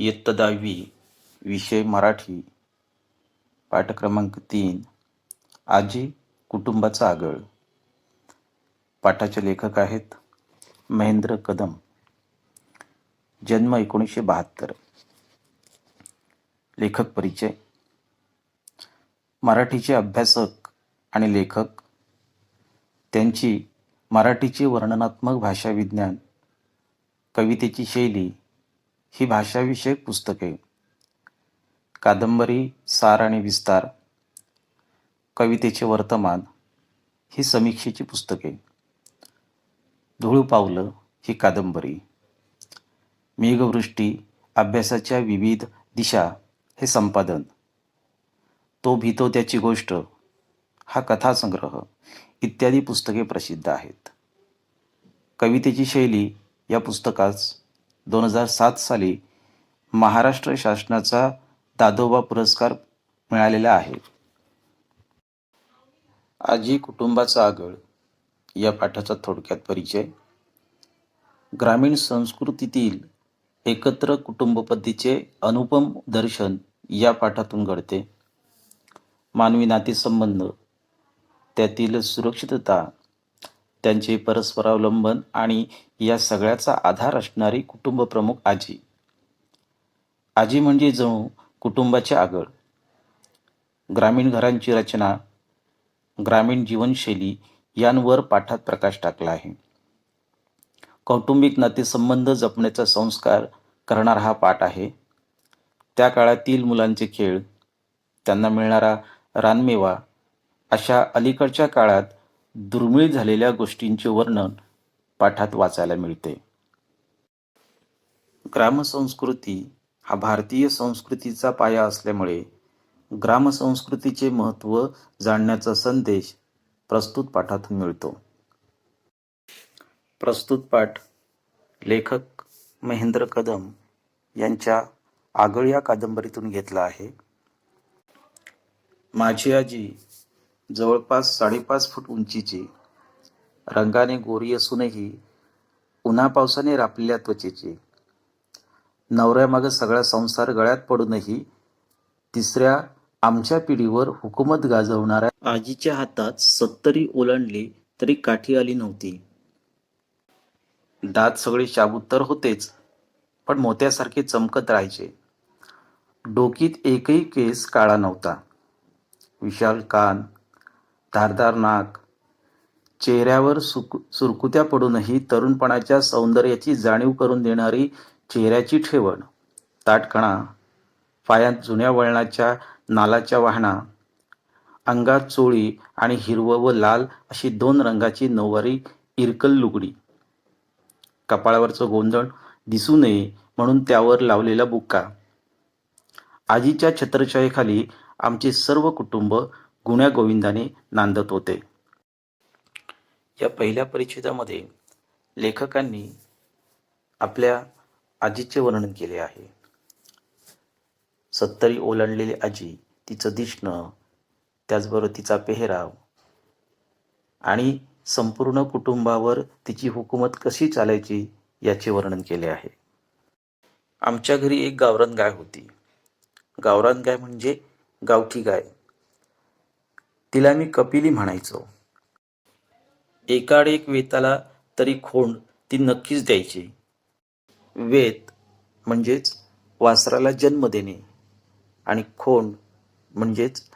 इयत्ता दहावी विषय मराठी पाठ क्रमांक तीन. आजी कुटुंबाचा आगळ. पाठाचे लेखक आहेत महेंद्र कदम. जन्म एकोणीसशे बहात्तर. लेखक परिचय. मराठीचे अभ्यासक आणि लेखक. त्यांची मराठीचे वर्णनात्मक भाषाविज्ञान. कवितेची शैली. ही भाषाविषयक पुस्तके. कादंबरी सार आणि विस्तार कवितेचे वर्तमान ही समीक्षेची पुस्तके. धूळ पावलं ही कादंबरी. मेघवृष्टी अभ्यासाच्या विविध दिशा हे संपादन. तो भीतो त्याची गोष्ट हा कथासंग्रह इत्यादी पुस्तके प्रसिद्ध आहेत. कवितेची शैली या पुस्तकास दोन हजार सात साली महाराष्ट्र शासनाचा दादोबा पुरस्कार मिळालेला आहे. आजी कुटुंबाचा आगळ या पाठाचा थोडक्यात परिचय. ग्रामीण संस्कृतीतील एकत्र कुटुंब पद्धतीचे अनुपम दर्शन या पाठातून घडते. मानवी नातेसंबंध त्यातील सुरक्षितता त्यांचे परस्परावलंबन आणि या सगळ्याचा आधार असणारी कुटुंब प्रमुख आजी. आजी म्हणजे जणू कुटुंबाचे आगळ. ग्रामीण घरांची रचना ग्रामीण जीवनशैली यांवर पाठात प्रकाश टाकला आहे. कौटुंबिक नातेसंबंध जपण्याचा संस्कार करणारा हा पाठ आहे. त्या काळातील मुलांचे खेळ त्यांना मिळणारा रानमेवा अशा अलीकडच्या काळात दुर्मिळ झालेल्या गोष्टींचे वर्णन पाठात वाचायला मिळते. ग्रामसंस्कृती हा भारतीय संस्कृतीचा पाया असल्यामुळे ग्रामसंस्कृतीचे महत्त्व जाणण्याचा संदेश प्रस्तुत पाठातून मिळतो. प्रस्तुत पाठ लेखक महेंद्र कदम यांच्या आगळ या कादंबरीतून घेतला आहे. माझी आजी जवळपास साडेपाच फूट उंचीची रंगाने गोरी असूनही उन्हा पावसाने रापलेल्या त्वचेची. नवऱ्यामागं सगळा संसार गळ्यात पडूनही तिसऱ्या आमच्या पिढीवर हुकूमत गाजवणाऱ्या आजीच्या हातात सत्तरी ओलांडली तरी काठी आली नव्हती. दात सगळे शाबूत तर होतेच पण मोत्यासारखे चमकत राहायचे. डोकीत एकही केस काळा नव्हता. विशाल कान धारदार नाक. चेहऱ्यावर सुक सुरकुत्या पडूनही तरुणपणाच्या सौंदर्याची जाणीव करून देणारी चेहऱ्याची ठेवण. ताटकणा. पायात जुन्या वळणाच्या नालाच्या वाहना अंगात चोळी आणि हिरवं व लाल अशी दोन रंगाची नऊवारी इरकल लुगडी. कपाळावरचं गोंधळ दिसू नये म्हणून त्यावर लावलेला बुक्का. आजीच्या छत्रछायेखाली आमचे सर्व कुटुंब गुण्या गोविंदाने नांदत होते. या पहिल्या परिच्छेदामध्ये लेखकांनी आपल्या आजीचे वर्णन केले आहे. सत्तरी ओलांडलेली आजी तिचं दिसणं त्याचबरोबर तिचा पेहराव आणि संपूर्ण कुटुंबावर तिची हुकूमत कशी चालायची याचे वर्णन केले आहे. आमच्या घरी एक गावरान गाय होती. गावरान गाय म्हणजे गावठी गाय. तिला मी कपिली म्हणायचो. एकाड एक वेताला तरी खोंड ती नक्कीच द्यायची. वेत म्हणजेच वासराला जन्म देणे आणि खोंड म्हणजेच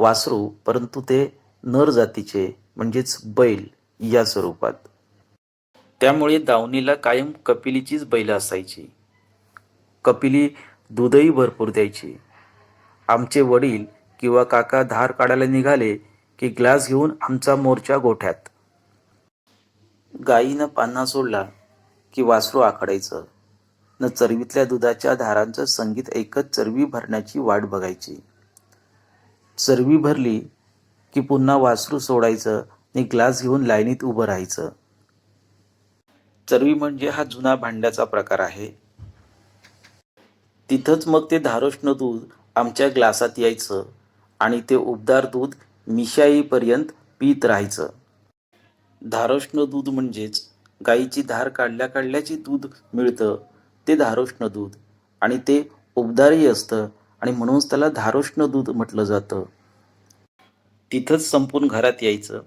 वासरू परंतु ते नर जातीचे म्हणजेच बैल या स्वरूपात. त्यामुळे दावणीला कायम कपिलीचीच बैल असायची. कपिली दूधही भरपूर द्यायची. आमचे वडील किंवा काका धार काढायला निघाले की ग्लास घेऊन आमचा मोर्चा गोठ्यात. गाईनं पान्हा सोडला की वासरू आखडायचं. न चरवीतल्या दुधाच्या धारांचं संगीत ऐकत चरवी भरण्याची वाट बघायची. चरवी भरली की पुन्हा वासरू सोडायचं आणि ग्लास घेऊन लाईनीत उभं राहायचं. चरवी म्हणजे हा जुना भांड्याचा प्रकार आहे. तिथंच मग ते धारोष्ण दूध आमच्या ग्लासात यायचं. आणि ते उबदार दूध मिशाईपर्यंत पीत राहायचं. धारोष्ण दूध म्हणजेच गाईची धार काढल्या काढल्याची दूध मिळतं ते धारोष्ण दूध. आणि ते उबदारही असतं आणि म्हणूनच त्याला धारोष्ण दूध म्हटलं जातं. तिथंच संपून घरात यायचं.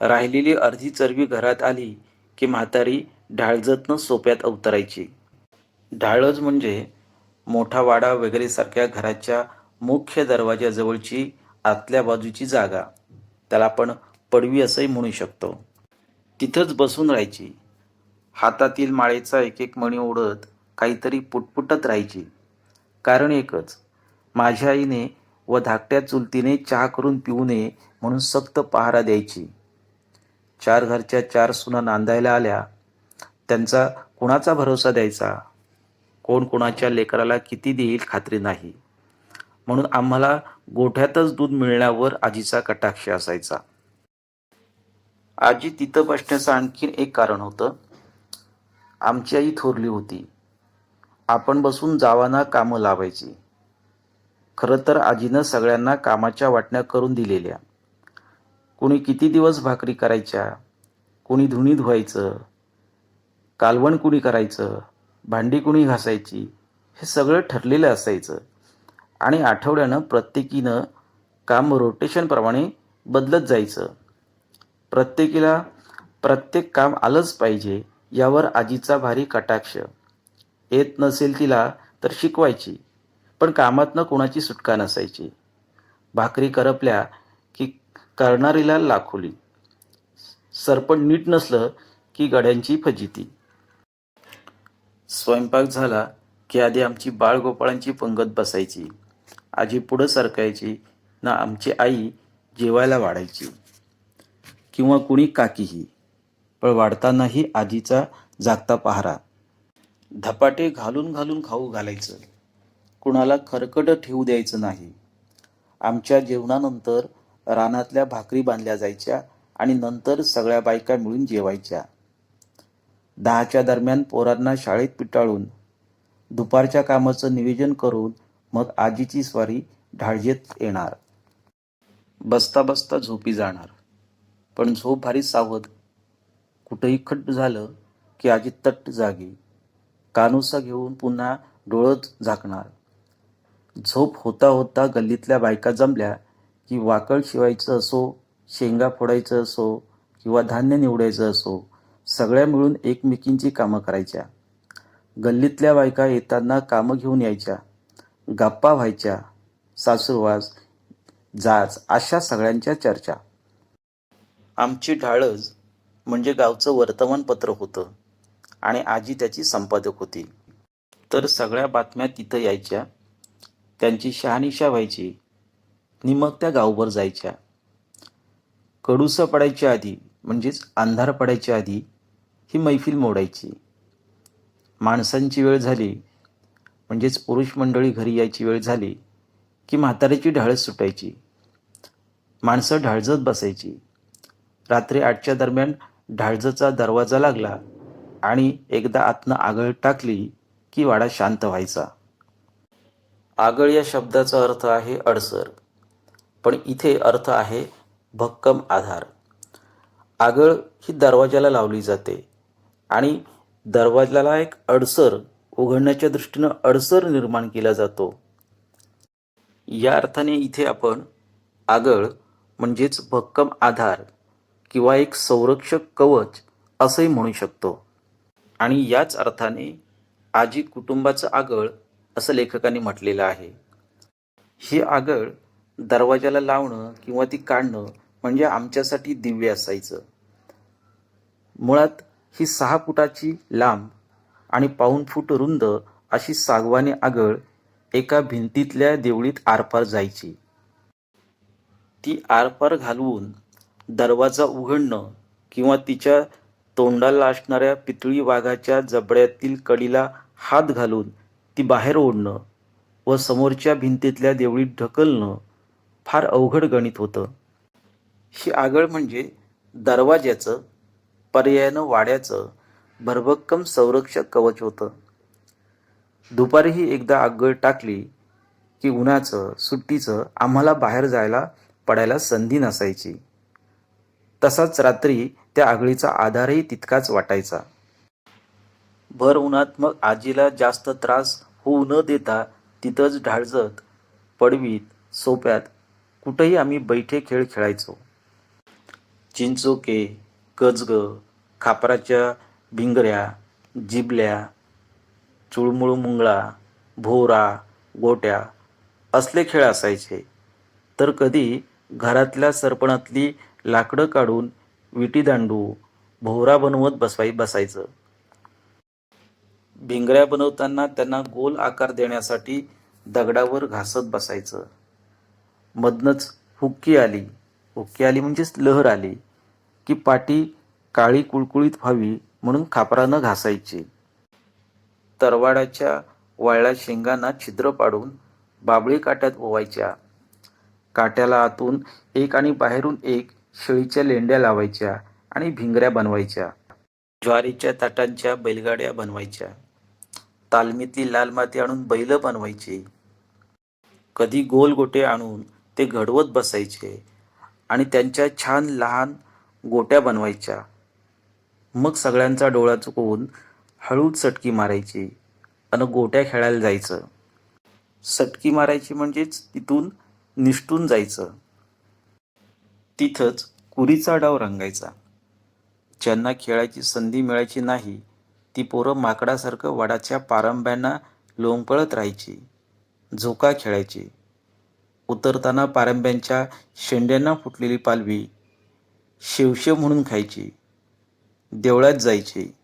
राहिलेली अर्धी चरबी घरात आली की म्हातारी ढाळजतनं सोप्यात अवतरायची. ढाळज म्हणजे मोठा वाडा वगैरे सारख्या घराच्या मुख्य दरवाजाजवळची आतल्या बाजूची जागा. त्याला आपण पडवी असंही म्हणू शकतो. तिथंच बसून राहायची. हातातील माळेचा एक एक मणी ओढत काहीतरी पुटपुटत राहायची. कारण एकच माझ्या आईने व धाकट्या चुलतीने चहा करून पिऊ नये म्हणून सक्त पहारा द्यायची. चार घरच्या चार सुना नांदायला आल्या. त्यांचा कुणाचा भरोसा द्यायचा? कोण कोणाच्या लेकराला किती देईल खात्री नाही. म्हणून आम्हाला गोठ्यातच दूध मिळण्यावर आजीचा कटाक्ष असायचा. आजी तिथं बसण्याचं आणखीन एक कारण होतं. आमची आई थोरली होती. आपण बसून जावांना कामं लावायची. खरं तर आजीनं सगळ्यांना कामाच्या वाटण्या करून दिलेल्या. कुणी किती दिवस भाकरी करायच्या? कुणी धुणी धुवायचं? कालवण कुणी करायचं? भांडी कुणी घासायची? हे सगळं ठरलेलं असायचं. आणि आठवड्यानं प्रत्येकीनं काम रोटेशनप्रमाणे बदलत जायचं. प्रत्येकीला प्रत्येक काम आलंच पाहिजे यावर आजीचा भारी कटाक्ष. येत नसेल तिला तर शिकवायची पण कामातनं कोणाची सुटका नसायची. भाकरी करपल्या की करणारीला लाखोली. सरपण नीट नसलं की गड्यांची फजिती. स्वयंपाक झाला की आधी आमची बाळगोपाळांची पंगत बसायची. आजी पुढं सरकायची ना आमची आई जेवायला वाढायची. किंवा कुणी काकीही पण वाढतानाही आजीचा जागता पहारा. धपाटे घालून घालून खाऊ घालायचं. कुणाला खरकट ठेवू द्यायचं नाही. आमच्या जेवणानंतर रानातल्या भाकरी बांधल्या जायच्या आणि नंतर सगळ्या बायका मिळून जेवायच्या. दहाच्या दरम्यान पोरांना शाळेत पिटाळून दुपारच्या कामाचं नियोजन करून मग आजीची स्वारी ढाळजेत येणार. बसता बसता झोपी जाणार. पण झोप भारी सावध. कुठंही खड्ड झालं की आजी तट्ट जागी. कानुसा घेऊन पुन्हा डोळत झाकणार. झोप होता होता गल्लीतल्या बायका जमल्या की वाकळ शिवायचं असो शेंगा फोडायचं असो किंवा धान्य निवडायचं असो सगळ्या मिळून एकमेकींची कामं करायच्या. गल्लीतल्या बायका येताना कामं घेऊन यायच्या. गप्पा व्हायच्या सासूरवास जाच अशा सगळ्यांच्या चर्चा. आमची ढाळज म्हणजे गावचं वर्तमानपत्र होतं आणि आजी त्याची संपादक होती. तर सगळ्या बातम्या तिथं यायच्या. त्यांची शहानिशा व्हायची. नि मग त्या गावभर जायच्या. कडूस पडायच्या आधी म्हणजेच अंधार पडायच्या आधी ही मैफिल मोडायची. माणसांची वेळ झाली. म्हणजेच पुरुष मंडळी घरी यायची वेळ झाली की म्हाताऱ्याची ढाळस सुटायची. माणसं ढाळजत बसायची. रात्री आठच्या दरम्यान ढाळजचा दरवाजा लागला आणि एकदा आतनं आगळ टाकली की वाडा शांत व्हायचा. आगळ या शब्दाचा अर्थ आहे अडसर. पण इथे अर्थ आहे भक्कम आधार. आगळ ही दरवाजाला लावली जाते आणि दरवाजाला एक अडसर उघडण्याच्या दृष्टीनं अडसर निर्माण केला जातो. या अर्थाने इथे आपण आगळ म्हणजेच भक्कम आधार किंवा एक संरक्षक कवच असंही म्हणू शकतो. आणि याच अर्थाने आजी कुटुंबाचं आगळ असं लेखकाने म्हटलेलं आहे. ही आगळ दरवाजाला लावणं किंवा ती काढणं म्हणजे आमच्यासाठी दिव्य असायचं. मुळात ही सहा फुटाची लांब आणि पाऊण फूट रुंद अशी सागवानी आगळ एका भिंतीतल्या देवळीत आरपार जायची. ती आरपार घालवून दरवाजा उघडणं किंवा तिच्या तोंडाला असणाऱ्या पितळी वाघाच्या जबड्यातील कडीला हात घालून ती बाहेर ओढणं व समोरच्या भिंतीतल्या देवळीत ढकलणं फार अवघड गणित होतं. ही आगळ म्हणजे दरवाज्याचं पर्यायानं वाड्याचं भरभक्कम संरक्षक कवच होतं. दुपारीही एकदा आगळ टाकली की उन्हाचं सुट्टीचं आम्हाला बाहेर जायला पडायला संधी नसायची. तसाच रात्री त्या आगळीचा आधारही तितकाच वाटायचा. भर उन्हात मग आजीला जास्त त्रास होऊ न देता तिथंच ढाळजत पडवीत सोप्यात कुठेही आम्ही बैठे खेळ खेळायचो. चिंचोके गजग खापराच्या भिंगऱ्या जिबल्या चुळमुळ मुंगळा भोवरा गोट्या असले खेळ असायचे. तर कधी घरातल्या सरपणातली लाकडं काढून विटी दांडू भोवरा बनवत बसवाई बसायचं. भिंगऱ्या बनवताना त्यांना गोल आकार देण्यासाठी दगडावर घासत बसायचं. मधनच हुक्की आली. हुक्की आली म्हणजेच लहर आली. की पाटी काळी कुळकुळीत व्हावी म्हणून खापरानं घासायची. तरवाडाच्या वाळल्या शेंगांना छिद्र पाडून बाबळी काट्यात ओवायच्या. काट्याला आतून एक आणि बाहेरून एक शेळीच्या लेंड्या लावायच्या आणि भिंगऱ्या बनवायच्या. ज्वारीच्या ताटांच्या बैलगाड्या बनवायच्या. तालमीतली लाल माती आणून बैल बनवायची. कधी गोल गोटे आणून ते घडवत बसायचे आणि त्यांच्या छान लहान गोट्या बनवायच्या. मग सगळ्यांचा डोळा चुकवून हळूच सटकी मारायची आणि गोट्या खेळायला जायचं. सटकी मारायची म्हणजेच तिथून निष्ठून जायचं. तिथंच कुरीचा डाव रंगायचा. ज्यांना खेळायची संधी मिळायची नाही ती पोरं माकडासारखं वडाच्या पारंब्यांना लोंबपळत राहायची झोका खेळायची. उतरताना पारंब्यांच्या शेंड्यांना फुटलेली पालवी शेवशेव म्हणून खायची. देवळात जायची.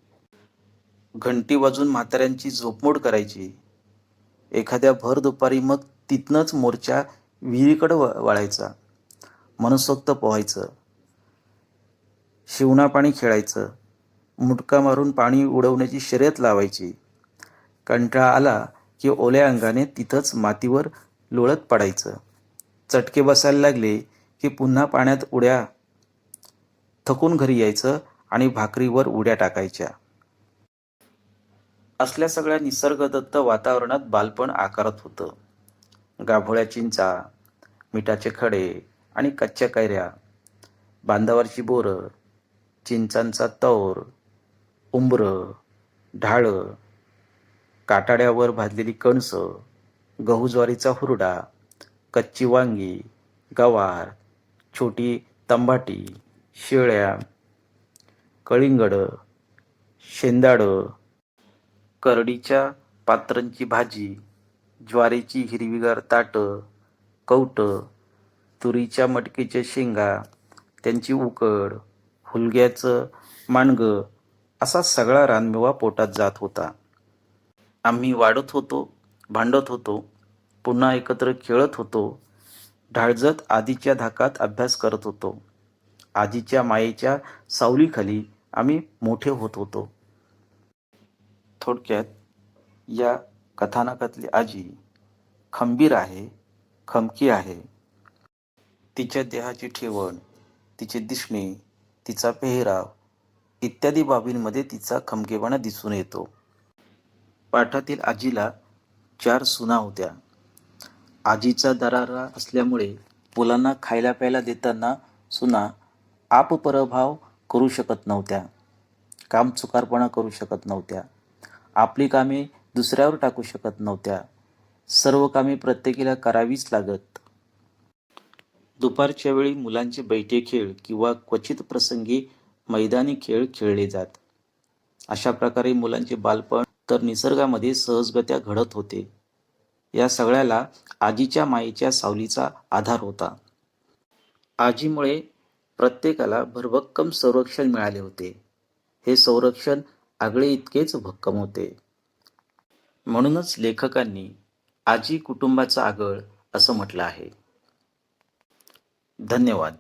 घंटी वाजून म्हाताऱ्यांची झोपमोड करायची. एखाद्या भर दुपारी मग तिथनंच मोर्चा विहिरीकडं व वळायचा. मनसोक्त पोहायचं. शिवणा पाणी खेळायचं. मुटका मारून पाणी उडवण्याची शर्यत लावायची. कंटाळा आला की ओल्या अंगाने तिथंच मातीवर लोळत पडायचं. चटके बसायला लागले की पुन्हा पाण्यात उड्या. थकून घरी यायचं. आणि भाकरीवर उड्या टाकायच्या. असल्या सगळ्या निसर्गदत्त वातावरणात बालपण आकारत होतं. गाभोळ्या चिंचा मिठाचे खडे आणि कच्च्या कैऱ्या बांधावरची बोरं चिंचांचा तौर उंबरं ढाळं काटाड्यावर भाजलेली कणसं गहू ज्वारीचा हुरडा कच्ची वांगी गवार छोटी तंबाटी शेळ्या कळिंगडं शेंदाडं करडीच्या पात्रांची भाजी ज्वारीची हिरवीगार ताटं कवटं तुरीच्या मटकीच्या शेंगा त्यांची उकड हुलग्याचं मांडगं असा सगळा रानमेवा पोटात जात होता. आम्ही वाढत होतो भांडत होतो पुन्हा एकत्र खेळत होतो ढाळजत आधीच्या धाकात अभ्यास करत होतो. आजीच्या मायेच्या सावलीखाली आम्ही मोठे होत होतो. थोडक्यात या कथानकातली आजी खंबीर आहे खमकी आहे. तिच्या देहाची ठेवण तिचे दिसणे तिचा पेहराव इत्यादी बाबींमध्ये तिचा खमकेपणा दिसून येतो. पाठातील आजीला चार सुना होत्या. आजीचा दरारा असल्यामुळे मुलांना खायला प्यायला देताना सुना आपपरभाव करू शकत नव्हत्या. काम चुकारपणा करू शकत नव्हत्या. आपली कामे दुसऱ्यावर टाकू शकत नव्हत्या. सर्व कामे प्रत्येकीला करावीच लागत. दुपारच्या वेळी मुलांचे बैठे खेळ किंवा क्वचित प्रसंगी मैदानी खेळ खेळले जात. अशा प्रकारे मुलांचे बालपण तर निसर्गामध्ये सहजगत्या घडत होते. या सगळ्याला आजीच्या मायेच्या सावलीचा आधार होता. आजीमुळे प्रत्येकाला भरभक्कम संरक्षण मिळाले होते. हे संरक्षण आगळे इतकेच भक्कम होते. म्हणूनच लेखकांनी आजी कुटुंबाचा आगळ असं म्हटलं आहे. धन्यवाद.